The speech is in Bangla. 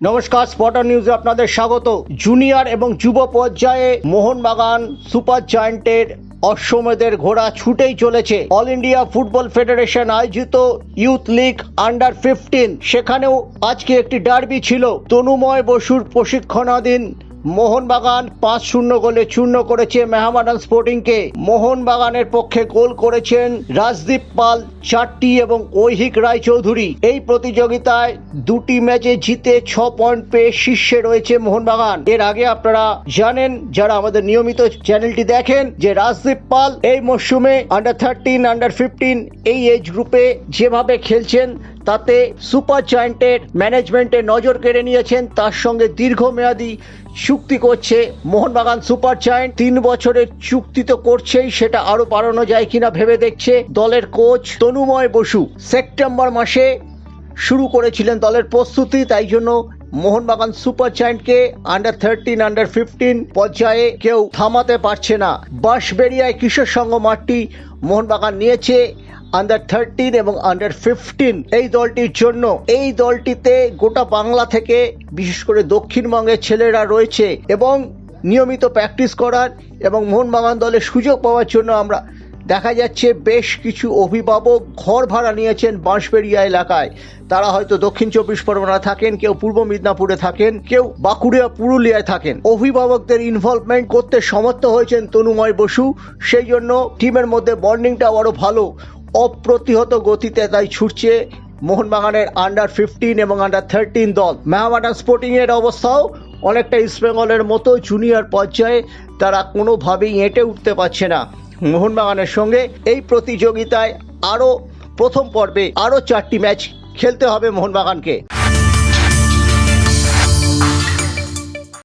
নমস্কার স্পটার নিউজে আপনাদের স্বাগত। জুনিয়র এবং যুব পর্যায়ে মোহনবাগান সুপার জয়েন্টের অশ্বমেধের ঘোড়া ছুটেই চলেছে। অল ইন্ডিয়া ফুটবল ফেডারেশন আয়োজিত ইউথ লিগ আন্ডার ফিফটিন সেখানেও আজকে একটি ডার্বি ছিল। তনুময় বসুর প্রশিক্ষণাধীন মোহনবাগান পাঁচ শূন্য গোলে চূর্ণ করেছে মেহামাডান স্পোর্টিংকে। মোহনবাগানের পক্ষে গোল করেছেন রাজদীপ পাল চারটি এবং ঐহিক রায়চৌধুরী। এই প্রতিযোগিতায় দুটি ম্যাচে জিতে ছ পয়েন্ট পেয়ে শীর্ষে রয়েছে মোহনবাগান। এর আগে আপনারা জানেন, যারা আমাদের নিয়মিত চ্যানেলটি দেখেন, যে রাজদীপ পাল এই মরশুমে আন্ডার থার্টিন আন্ডার ফিফটিন এই এজ গ্রুপে যেভাবে খেলছেন তাতে সুপার জায়েন্টের ম্যানেজমেন্টে নজর কেড়ে নিয়েছেন। তার সঙ্গে দীর্ঘমেয়াদী চুক্তি করছে মোহনবাগান সুপার জায়েন্ট তিন বছরের চুক্তি তো করছেই, সেটা আরও বাড়ানো যায় কিনা ভেবে দেখছে দলের কোচ তনুময় বসু। সেপ্টেম্বর মাসে শুরু করেছিলেন দলের প্রস্তুতি, তাই জন্য মোহনবাগান সুপার জায়েন্টকে আন্ডার থার্টিন আন্ডার ফিফটিন পর্যায়ে কেউ থামাতে পারছে না। বাঁশবেরিয়ায় কিশোর সংঘ মাঠটি মোহনবাগান নিয়েছে। আন্ডার থার্টিন এবং আন্ডার ফিফটিন এই দলটির জন্য। এই দলটিতে গোটা বাংলা থেকে, বিশেষ করে দক্ষিণবঙ্গের ছেলেরা রয়েছে এবং নিয়মিত প্র্যাকটিস করার এবং মোহনবাগান দলে সুযোগ পাওয়ার জন্য আমরা দেখা যাচ্ছে বেশ কিছু অভিভাবক ঘর ভাড়া নিয়েছেন বাঁশবেড়িয়া এলাকায়। তারা হয়তো দক্ষিণ চব্বিশ পরগনা থাকেন, কেউ পূর্ব মিদনাপুরে থাকেন, কেউ বাঁকুড়িয়া পুরুলিয়ায় থাকেন। অভিভাবকদের ইনভলভমেন্ট করতে সমর্থ হয়েছেন তনুময় বসু। সেই জন্য টিমের মধ্যে বন্ডিংটা আরও ভালো অপ্রতিহত গতিতে তাই ছুটছে মোহনবাগানের আন্ডার ফিফটিন এবং আন্ডার থার্টিন দল। মেহামাডান স্পোর্টিংয়ের অবস্থাও অনেকটা ইস্টবেঙ্গলের মতো জুনিয়র পর্যায়ে তারা কোনোভাবেই এঁটে উঠতে পারছে না মোহনবাগানের সঙ্গে। এই প্রতিযোগিতায় আরও প্রথম পর্বে আরও চারটি ম্যাচ খেলতে হবে মোহনবাগানকে।